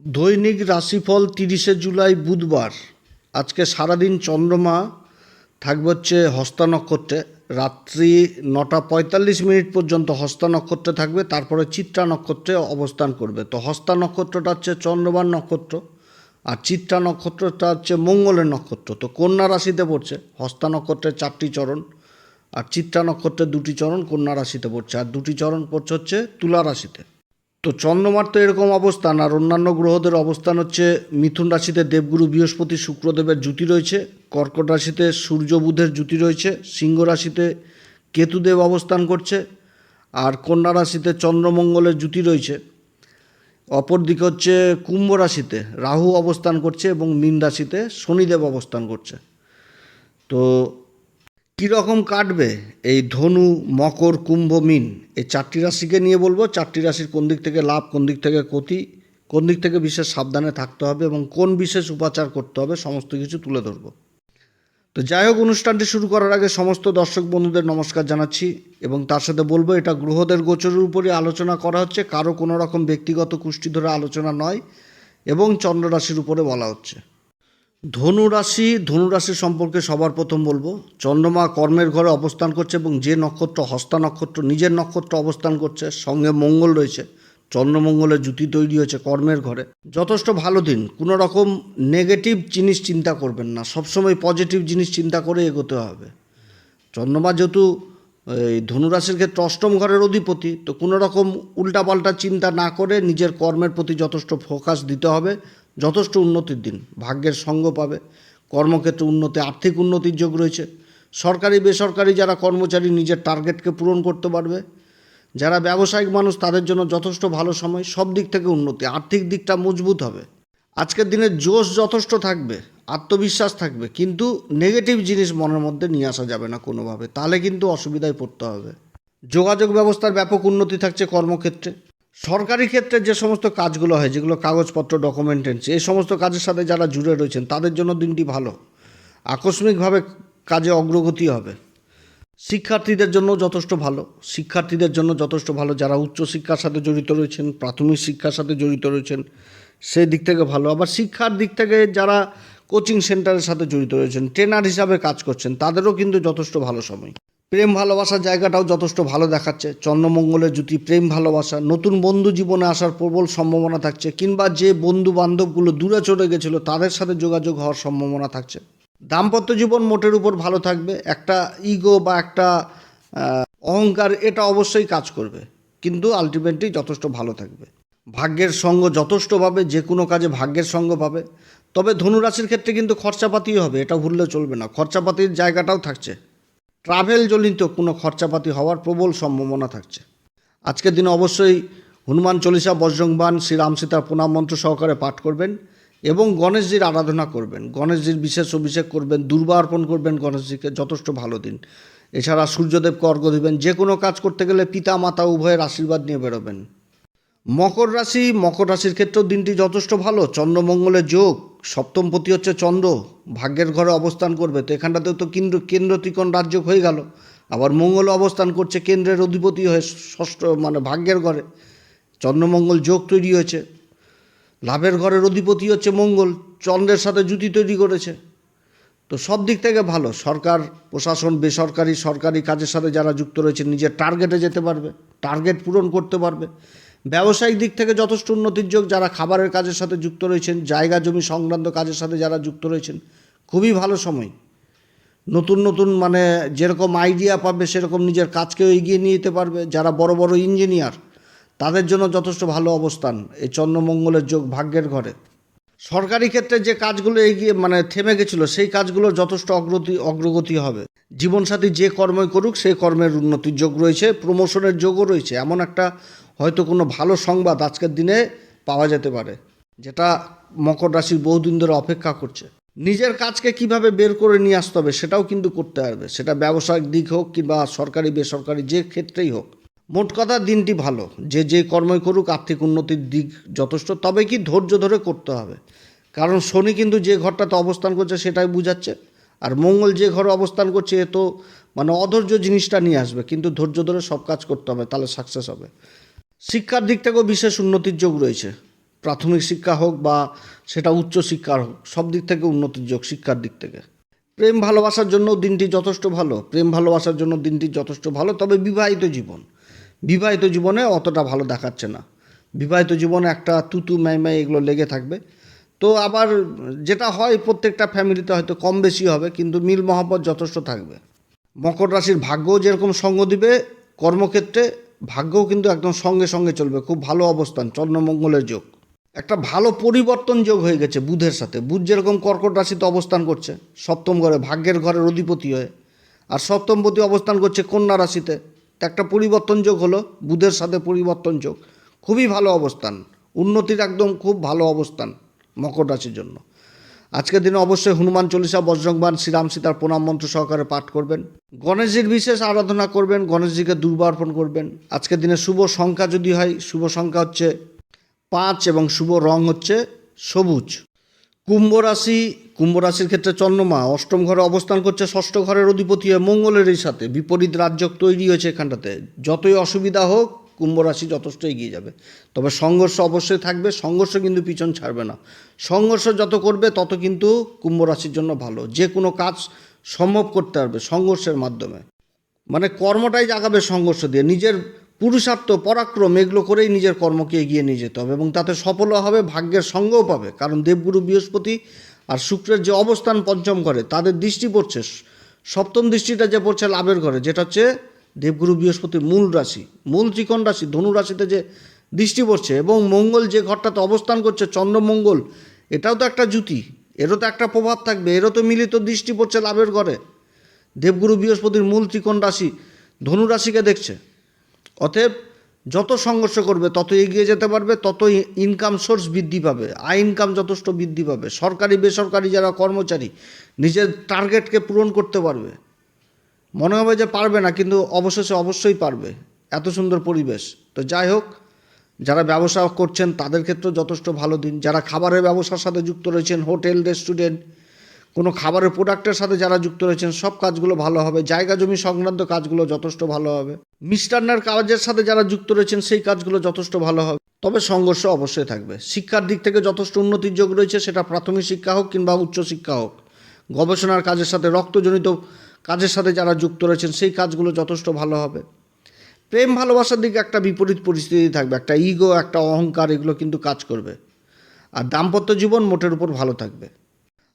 দৈনিক রাশিফল তিরিশে জুলাই বুধবার। আজকে সারাদিন চন্দ্রমা, থাকবে হচ্ছে হস্তা নক্ষত্রে। রাত্রি নটা পঁয়তাল্লিশ মিনিট পর্যন্ত হস্তা নক্ষত্রে থাকবে, তারপরে চিত্রা নক্ষত্রে অবস্থান করবে। তো হস্তা নক্ষত্রটা হচ্ছে চন্দ্রমার নক্ষত্র, আর চিত্রা নক্ষত্রটা হচ্ছে মঙ্গলের নক্ষত্র। তো কন্যা রাশিতে পড়ছে, হস্তা নক্ষত্রের চারটি চরণ, আর চিত্রা নক্ষত্রের দুটি চরণ কন্যা রাশিতে পড়ছে, আর দুটি চরণ পড়ছে হচ্ছে তুলা রাশিতে। তো চন্দ্রমার তো এরকম অবস্থান, আর অন্যান্য গ্রহদের অবস্থান হচ্ছে মিথুন রাশিতে দেবগুরু, বৃহস্পতি, শুক্রদেবের জুতি রয়েছে, কর্কট রাশিতে সূর্য, বুধের জুতি রয়েছে, সিংহ রাশিতে কেতুদেব অবস্থান করছে, আর কন্যা রাশিতে চন্দ্রমঙ্গলের জুতি রয়েছে। অপরদিকে হচ্ছে কুম্ভ রাশিতে রাহু অবস্থান করছে এবং মীন রাশিতে শনিদেব অবস্থান করছে। তো কীরকম কাটবে এই ধনু, মকর, কুম্ভ, মিন? এই চারটি রাশিকে নিয়ে বলব। চারটি রাশির কোন দিক থেকে লাভ, কোন দিক থেকে ক্ষতি, কোন দিক থেকে বিশেষ সাবধানে থাকতে হবে এবং কোন বিশেষ উপাচার করতে হবে, সমস্ত কিছু তুলে ধরবো। তো যাই হোক, অনুষ্ঠানটি শুরু করার আগে সমস্ত দর্শক বন্ধুদের নমস্কার জানাচ্ছি এবং তার সাথে বলব, এটা গ্রহদের গোচরের উপরই আলোচনা করা হচ্ছে, কারও কোনো রকম ব্যক্তিগত কুষ্টি ধরে আলোচনা নয় এবং চন্দ্র রাশির উপরে বলা হচ্ছে। ধনু রাশি ধনু রাশি সম্পর্কে সবার প্রথম বলব, চন্দ্রমা কর্মের ঘরে অবস্থান করছে এবং যে নক্ষত্র হস্তা নক্ষত্র, নিজের নক্ষত্র অবস্থান করছে, সঙ্গে মঙ্গল রয়েছে চন্দ্রমঙ্গলের জুতি তৈরি হয়েছে কর্মের ঘরে। যথেষ্ট ভালো দিন, কোনো রকম নেগেটিভ জিনিস চিন্তা করবেন না, সবসময় পজিটিভ জিনিস চিন্তা করে এগোতে হবে। চন্দ্রমা যেহেতু, এই ধনুরাশির ক্ষেত্রে অষ্টম ঘরের অধিপতি, তো কোনো রকম উল্টাপাল্টা চিন্তা না করে নিজের কর্মের প্রতি যথেষ্ট ফোকাস দিতে হবে। যথেষ্ট উন্নতির দিন। ভাগ্যের সঙ্গ পাবে। কর্মক্ষেত্রে উন্নতি, আর্থিক উন্নতির যোগ রয়েছে। সরকারি, বেসরকারি যারা কর্মচারী নিজের টার্গেটকে পূরণ করতে পারবে, যারা ব্যবসায়িক মানুষ তাদের জন্য যথেষ্ট ভালো সময়, সব দিক থেকে উন্নতি। আর্থিক দিকটা মজবুত হবে। আজকের দিনে জোশ যথেষ্ট থাকবে, আত্মবিশ্বাস থাকবে, কিন্তু নেগেটিভ জিনিস মনের মধ্যে নিয়ে আসা যাবে না কোনোভাবে। তাহলে কিন্তু অসুবিধায় পড়তে হবে। যোগাযোগ ব্যবস্থার ব্যাপক উন্নতি থাকছে কর্মক্ষেত্রে। সরকারি ক্ষেত্রে যে সমস্ত কাজগুলো হয়, যেগুলো কাগজপত্র ডকুমেন্টেন্স এই সমস্ত কাজের সাথে যারা জুড়ে রয়েছেন, তাদের জন্য দিনটি ভালো। আকস্মিকভাবে কাজে অগ্রগতি হবে। শিক্ষার্থীদের জন্য যথেষ্ট ভালো। শিক্ষার্থীদের জন্য যথেষ্ট ভালো। যারা উচ্চশিক্ষার সাথে জড়িত রয়েছেন, প্রাথমিক শিক্ষার সাথে জড়িত রয়েছেন, সেই দিক থেকে ভালো। আবার শিক্ষার দিক থেকে যারা কোচিং সেন্টারের সাথে জড়িত রয়েছেন ট্রেনার হিসাবে কাজ করছেন, তাদেরও কিন্তু যথেষ্ট ভালো সময়। প্রেম ভালোবাসার জায়গাটাও যথেষ্ট ভালো দেখাচ্ছে। চন্দ্রমঙ্গলের জুতি প্রেম ভালোবাসা, নতুন বন্ধু জীবনে আসার প্রবল সম্ভাবনা থাকছে, কিংবা যে বন্ধু বান্ধবগুলো দূরে চলে গেছিল, তাদের সাথে যোগাযোগ হওয়ার সম্ভাবনা থাকছে। দাম্পত্য জীবন মোটের উপর ভালো থাকবে, একটা ইগো বা একটা অহংকার, এটা অবশ্যই কাজ করবে, কিন্তু আলটিমেটলি যথেষ্ট ভালো থাকবে। ভাগ্যের সঙ্গ যথেষ্টভাবে যে কোনো কাজে ভাগ্যের সঙ্গ পাবে, তবে ধনুরাশির ক্ষেত্রে কিন্তু খরচাপাতিও হবে, এটা ভুললে চলবে না, খরচাপাতির জায়গাটাও থাকছে। ট্রাভেল জনিত কোনো খরচাপাতি হওয়ার প্রবল সম্ভাবনা থাকছে। আজকের দিনে অবশ্যই হনুমান চল্লিশা বজ্রংবান শ্রীরাম সীতার প্রণাম মন্ত্র সহকারে পাঠ করবেন এবং গণেশজির আরাধনা করবেন। গণেশজির বিশেষ অভিষেক করবেন, দুর্বা অর্পণ করবেন গণেশজিকে, যথেষ্ট ভালো দিন। এছাড়া সূর্যদেবকে অর্ঘ্য দেবেন যে কোনো কাজ করতে গেলে পিতা, মাতা উভয়ের আশীর্বাদ নিয়ে বেরোবেন। মকর রাশি, মকর রাশির ক্ষেত্রেও দিনটি যথেষ্ট ভালো। চন্দ্রমঙ্গলের যোগ সপ্তমপতি হচ্ছে চন্দ্র, ভাগ্যের ঘরে অবস্থান করবে। তো এখানটাতেও তো কেন্দ্র কেন্দ্র ত্রিকোণ রাজ্য হয়ে গেল। আবার মঙ্গল অবস্থান করছে, কেন্দ্রের অধিপতি হয়ে ষষ্ঠ মানে ভাগ্যের ঘরে। চন্দ্রমঙ্গল যোগ তৈরি হয়েছে। লাভের ঘরের অধিপতি হচ্ছে মঙ্গল, চন্দ্রের সাথে জুতি তৈরি করেছে। তো সব দিক থেকে ভালো। সরকার, প্রশাসন, বেসরকারি, সরকারি কাজের সাথে যারা যুক্ত রয়েছে, নিজের টার্গেটে যেতে পারবে। টার্গেট পূরণ করতে পারবে। ব্যবসায়িক দিক থেকে যথেষ্ট উন্নতির যোগ, যারা খাবারের কাজের সাথে যুক্ত রয়েছেন, জায়গা জমি সংক্রান্ত কাজের সাথে যারা যুক্ত রয়েছেন, খুবই ভালো সময়। নতুন নতুন মানে যেরকম আইডিয়া পাবে, সেরকম নিজের কাজকেও এগিয়ে নিয়ে যেতে পারবে। যারা বড় বড় ইঞ্জিনিয়ার তাদের জন্য যথেষ্ট ভালো অবস্থান এই চন্দ্রমঙ্গলের যোগ ভাগ্যের ঘরে। সরকারি ক্ষেত্রে যে কাজগুলো এগিয়ে মানে থেমে গেছিল, সেই কাজগুলো যথেষ্ট অগ্রতি, অগ্রগতি হবে। জীবনসাথী যে কর্মই করুক, সেই কর্মের উন্নতির যোগ রয়েছে প্রমোশনের যোগও রয়েছে। এমন একটা হয়তো কোনো ভালো সংবাদ আজকের দিনে পাওয়া যেতে পারে, যেটা মকর রাশির বহুদিন ধরে অপেক্ষা করছে। নিজের কাজকে কীভাবে বের করে নিয়ে আসতে হবে সেটাও কিন্তু করতে পারবে। সেটা ব্যবসায়িক দিক হোক কিংবা সরকারি, বেসরকারি যে ক্ষেত্রেই হোক। মোট কথা দিনটি ভালো। যে যে কর্মই করুক, আর্থিক উন্নতির দিক যথেষ্ট, তবে কি ধৈর্য ধরে করতে হবে। কারণ শনি কিন্তু যে ঘরটাতে অবস্থান করছে সেটাই বুঝাচ্ছে, আর মঙ্গল যে ঘরে অবস্থান করছে এ তো মানে অধৈর্য জিনিসটা নিয়ে আসবে। কিন্তু ধৈর্য ধরে সব কাজ করতে হবে, তাহলে সাকসেস হবে। শিক্ষার দিক থেকেও বিশেষ উন্নতির যোগ রয়েছে। প্রাথমিক শিক্ষা হোক বা সেটা উচ্চ শিক্ষার হোক, সব দিক থেকে উন্নতির যোগ শিক্ষার দিক থেকে। প্রেম ভালোবাসার জন্য দিনটি যথেষ্ট ভালো। প্রেম ভালোবাসার জন্য দিনটি যথেষ্ট ভালো, তবে বিবাহিত জীবন। বিবাহিত জীবনে অতটা ভালো দেখাচ্ছে না। বিবাহিত জীবনে একটা তুতু ম্যাই ম্যাই এগুলো লেগে থাকবে। তো আবার যেটা হয়, প্রত্যেকটা ফ্যামিলিতে হয়তো কম বেশি হবে, কিন্তু মিল মহাব্বত যথেষ্ট থাকবে। মকর রাশির ভাগ্যও যেরকম সঙ্গ দিবে, কর্মক্ষেত্রে ভাগ্যও কিন্তু একদম সঙ্গে সঙ্গে চলবে। খুব ভালো অবস্থান, চন্দ্রমঙ্গলের যোগ। একটা ভালো পরিবর্তন যোগ হয়ে গেছে বুধের সাথে। বুধ যেরকম কর্কট রাশিতে অবস্থান করছে, সপ্তম ঘরে ভাগ্যের ঘরের অধিপতি হয়ে। আর সপ্তমপতি অবস্থান করছে কন্যা রাশিতে। তো একটা পরিবর্তন যোগ হলো, বুধের সাথে পরিবর্তন যোগ। খুবই ভালো অবস্থান। উন্নতির একদম খুব ভালো অবস্থান মকর রাশির জন্য। আজকের দিনে অবশ্যই হনুমান চল্লিশা বজ্রংবান শ্রীরাম সীতার প্রণাম মন্ত্র সহকারে পাঠ করবেন। গণেশজির বিশেষ আরাধনা করবেন, গণেশজিকে দুর্বা অর্পণ করবেন। আজকের দিনে শুভ সংখ্যা যদি হয়, শুভ সংখ্যা হচ্ছে পাঁচ এবং শুভ রং হচ্ছে সবুজ। কুম্ভ রাশি, কুম্ভ রাশির ক্ষেত্রে চন্দ্রমা, অষ্টম ঘরে অবস্থান করছে, ষষ্ঠ ঘরের অধিপতি হয়ে মঙ্গলেরই সাথে বিপরীত রাজ্য তৈরি হয়েছে এখানটাতে। যতই অসুবিধা হোক কুম্ভ রাশি যথেষ্ট এগিয়ে যাবে। তবে সংঘর্ষ অবশ্যই থাকবে, সংঘর্ষ কিন্তু পিছন ছাড়বে না। সংঘর্ষ যত করবে, তত কিন্তু কুম্ভ রাশির জন্য ভালো। যে কোনো কাজ সম্ভব করতে পারবে সংঘর্ষের মাধ্যমে। মানে কর্মটাই জাগাবে সংঘর্ষ দিয়ে। নিজের পুরুষার্থ, পরাক্রম, এগুলো করেই নিজের কর্মকে এগিয়ে নিয়ে যেতে হবে এবং তাতে সফলও হবে, ভাগ্যের সঙ্গও পাবে। কারণ দেবগুরু বৃহস্পতি আর শুক্রের যে অবস্থান পঞ্চম ঘরে, তাদের দৃষ্টি পড়ছে। সপ্তম দৃষ্টিটা যে পড়ছে লাভের ঘরে, যেটা হচ্ছে দেবগুরু বৃহস্পতির মূল রাশি, মূল ত্রিকোণ রাশি, ধনু রাশিতে যে দৃষ্টি পড়ছে এবং মঙ্গল যে ঘরটাতে অবস্থান করছে চন্দ্রমঙ্গল এটাও তো একটা জুতি এরও তো একটা প্রভাব থাকবে, এরও তো মিলিত দৃষ্টি পড়ছে লাভের ঘরে। দেবগুরু বৃহস্পতির মূল ত্রিকোণ রাশি ধনু রাশিকে দেখছে, অতএব যত সংঘর্ষ করবে, তত এগিয়ে যেতে পারবে তত ইনকাম সোর্স বৃদ্ধি পাবে, আয় ইনকাম যথেষ্ট বৃদ্ধি পাবে। সরকারি, বেসরকারি যারা কর্মচারী, নিজের টার্গেটকে পূরণ করতে পারবে। মনে হবে যে পারবে না, কিন্তু অবশেষে অবশ্যই পারবে। এত সুন্দর পরিবেশ। তো যাই হোক, যারা ব্যবসা করছেন তাদের ক্ষেত্রেও যথেষ্ট ভালো দিন। যারা খাবারের ব্যবসার সাথে যুক্ত রয়েছেন, হোটেল, রেস্টুরেন্ট, কোনো খাবারের প্রোডাক্টের সাথে যারা যুক্ত রয়েছেন, সব কাজগুলো ভালো হবে। জায়গা জমি সংক্রান্ত কাজগুলো যথেষ্ট ভালো হবে। মিষ্টান্নের কাজের সাথে যারা যুক্ত রয়েছেন, সেই কাজগুলো যথেষ্ট ভালো হবে। তবে সংঘর্ষ অবশ্যই থাকবে। শিক্ষার দিক থেকে যথেষ্ট উন্নতির যোগ রয়েছে, সেটা প্রাথমিক শিক্ষা হোক কিংবা উচ্চ শিক্ষা হোক। গবেষণার কাজের সাথে রক্তজনিত কাজের সাথে যারা যুক্ত রয়েছেন, সেই কাজগুলো যথেষ্ট ভালো হবে। প্রেম, ভালোবাসার দিকে একটা বিপরীত পরিস্থিতি থাকবে, একটা ইগো একটা অহংকার, এগুলো কিন্তু কাজ করবে। আর দাম্পত্য জীবন মোটের উপর ভালো থাকবে।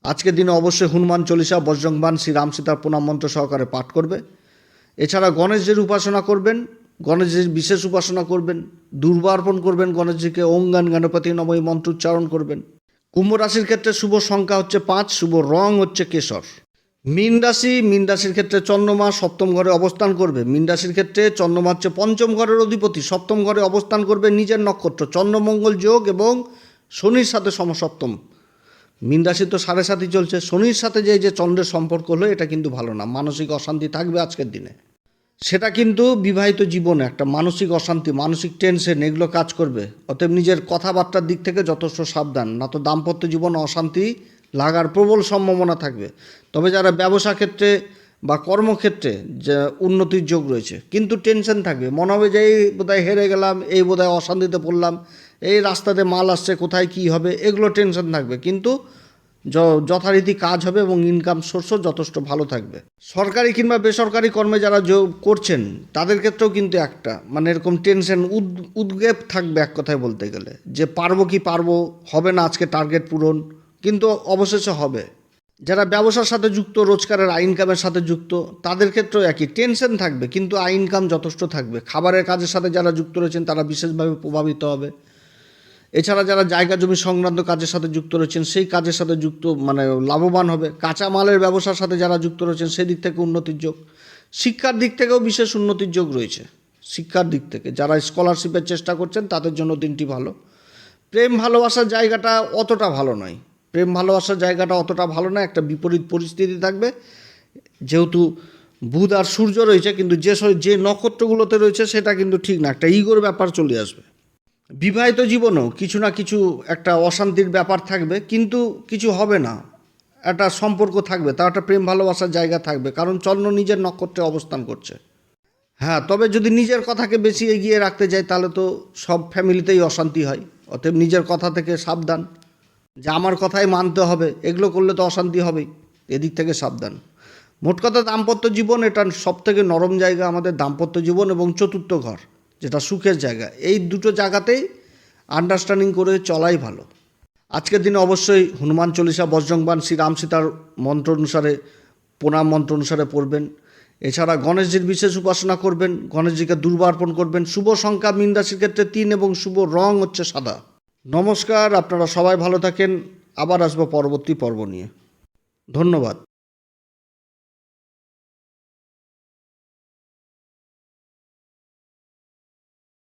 আজকের দিনে অবশ্যই হনুমান চল্লিশা বজ্রংবান শ্রী রাম সীতার প্রণাম মন্ত্র সহকারে পাঠ করবে। এছাড়া গণেশজির উপাসনা করবেন, গণেশজির বিশেষ উপাসনা করবেন, দুর্বা অর্পণ করবেন গণেশজিকে ওং গান গণপতি নময় মন্ত্র উচ্চারণ করবেন। কুম্ভ রাশির ক্ষেত্রে শুভ সংখ্যা হচ্ছে পাঁচ, শুভ রং হচ্ছে কেশর। মীন রাশি, মীন রাশির ক্ষেত্রে চন্দ্রমা সপ্তম ঘরে অবস্থান করবে। মীন রাশির ক্ষেত্রে চন্দ্রমা হচ্ছে পঞ্চম ঘরের অধিপতি, সপ্তম ঘরে অবস্থান করবে নিজের নক্ষত্র, চন্দ্রমঙ্গল যোগ এবং শনির সাথে সমসপ্তম। মীন রাশি তো সাড়ে সাতই চলছে, শনির সাথে যে যে চন্দ্রের সম্পর্ক হলো, এটা কিন্তু ভালো না। মানসিক অশান্তি থাকবে আজকের দিনে। সেটা কিন্তু বিবাহিত জীবনে একটা মানসিক অশান্তি, মানসিক টেনশন এগুলো কাজ করবে। অতএব নিজের কথাবার্তার দিক থেকে যথেষ্ট সাবধান, না তো দাম্পত্য জীবন অশান্তি লাগার প্রবল সম্ভাবনা থাকবে। তবে যারা ব্যবসা ক্ষেত্রে বা কর্মক্ষেত্রে যে উন্নতির যোগ রয়েছে, কিন্তু টেনশন থাকবে। মনে হবে যে এই বোধহয় হেরে গেলাম, এই বোধহয় অশান্তিতে পড়লাম, এই রাস্তাতে মাল আসছে, কোথায় কি হবে, এগুলো টেনশন থাকবে। কিন্তু য- যথারীতি কাজ হবে এবং ইনকাম সোর্সও যথেষ্ট ভালো থাকবে। সরকারি কিংবা বেসরকারি কর্মে যারা যোগ করছেন, তাদের ক্ষেত্রেও কিন্তু একটা মানে এরকম টেনশন, উদ উদ্বেগ থাকবে এক কথায় বলতে গেলে। যে পারব কি পারব, হবে না আজকে টার্গেট পূরণ। কিন্তু অবশেষে হবে। যারা ব্যবসার সাথে যুক্ত, রোজগারের আয় ইনকামের সাথে যুক্ত, তাদের ক্ষেত্রেও একই। টেনশন থাকবে, কিন্তু আয় ইনকাম যথেষ্ট থাকবে। খাবারের কাজের সাথে যারা যুক্ত রয়েছেন, তারা বিশেষভাবে প্রভাবিত হবে। এছাড়া যারা জায়গা জমি সংক্রান্ত কাজের সাথে যুক্ত রয়েছেন, সেই কাজের সাথে যুক্ত মানে লাভবান হবে। কাঁচামালের ব্যবসার সাথে যারা যুক্ত রয়েছেন, সেই দিক থেকে উন্নতির যোগ। শিক্ষার দিক থেকেও বিশেষ উন্নতির যোগ রয়েছে। শিক্ষার দিক থেকে। যারা স্কলারশিপের চেষ্টা করছেন, তাদের জন্য দিনটি ভালো। প্রেম ভালোবাসার জায়গাটা অতটা ভালো নয়। প্রেম ভালোবাসার জায়গাটা অতটা ভালো না, একটা বিপরীত পরিস্থিতি থাকবে। যেহেতু বুধ আর সূর্য রয়েছে, কিন্তু যে যে নক্ষত্রগুলোতে রয়েছে, সেটা কিন্তু ঠিক না, একটা ইগোর ব্যাপার চলে আসবে। বিবাহিত জীবনেও কিছু না কিছু একটা অশান্তির ব্যাপার থাকবে, কিন্তু কিছু হবে না। একটা সম্পর্ক থাকবে, তার একটা প্রেম ভালোবাসার জায়গা থাকবে, কারণ চন্দ্র নিজের নক্ষত্রে অবস্থান করছে। হ্যাঁ তবে যদি নিজের কথাকে বেশি এগিয়ে রাখতে যায়, তাহলে তো সব ফ্যামিলিতেই অশান্তি হয়, অতএব নিজের কথা থেকে সাবধান। যে আমার কথাই মানতে হবে, এগুলো করলে তো অশান্তি হবেই, এদিক থেকে সাবধান। মোট কথা দাম্পত্য জীবন, এটা সব থেকে নরম জায়গা আমাদের দাম্পত্য জীবন এবং চতুর্থ ঘর, যেটা সুখের জায়গা। এই দুটো জায়গাতেই আন্ডারস্ট্যান্ডিং করে চলাই ভালো। আজকের দিনে অবশ্যই হনুমান চল্লিশা বজ্রংবান শ্রী রাম সীতার মন্ত্র অনুসারে, প্রণাম মন্ত্র অনুসারে পড়বেন। এছাড়া গণেশজির বিশেষ উপাসনা করবেন, গণেশজিকে দুর্বার্পণ করবেন। শুভ সংখ্যা, মিন রাশির ক্ষেত্রে তিন এবং শুভ রং হচ্ছে সাদা। নমস্কার আপনারা সবাই ভালো থাকেন। আবার আসব পরবর্তী পর্ব নিয়ে। ধন্যবাদ।